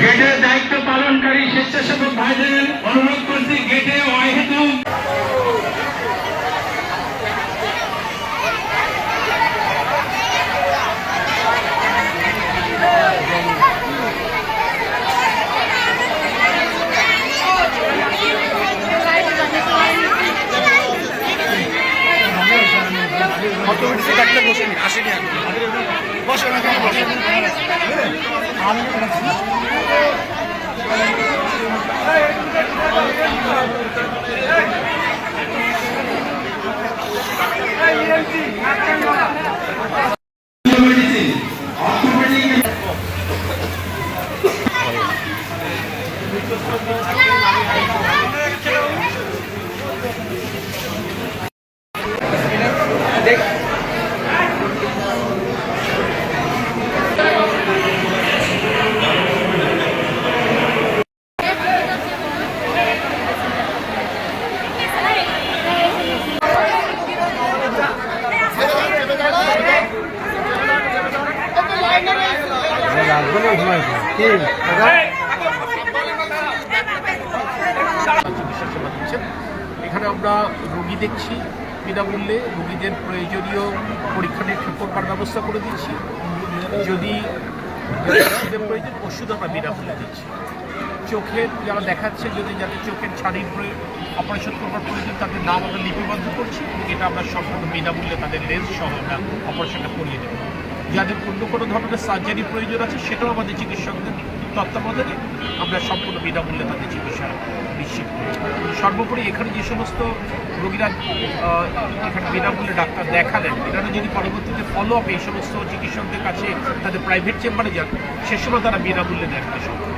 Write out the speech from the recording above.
গেটের দায়িত্ব পালনকারী স্বেচ্ছাসেবক ভাইদের অনুরোধ করছি গেটে অহেতু অর্থোপেডিক্সে ডাক্তার বসেনি আসেনি এখন বসে না এখানে আমরা রোগী দেখছি বিনামূল্যে রোগীদের প্রয়োজনীয় পরীক্ষা নিরীক্ষা করবার ব্যবস্থা করে দিচ্ছি। যদি প্রয়োজন ওষুধ আমরা বিনামূল্যে দিচ্ছি। চোখের যারা দেখাচ্ছে, যদি যাদের চোখের ছাড়ির অপারেশন করবার প্রয়োজন, তাদের নাম আমরা লিপিবদ্ধ করছি। এটা আমরা সম্পূর্ণ বিনামূল্যে তাদের লেন্স সহ আমরা অপারেশনটা করিয়ে দেবো। যাদের অন্য কোনো ধরনের সার্জারি প্রয়োজন আছে, সেটাও আমাদের চিকিৎসকদের তত্ত্বাবধানে আমরা সম্পূর্ণ বিনামূল্যে তাদের চিকিৎসা নিশ্চিত করি। সর্বোপরি এখানে যে সমস্ত রোগীরা এখানে বিনামূল্যে ডাক্তার দেখালেন এখানে যদি পরবর্তীতে ফলো আপ এই সমস্ত চিকিৎসকদের কাছে তাদের প্রাইভেট চেম্বারে যান, সে সময় তারা বিনামূল্যে দেখতে সক্ষম।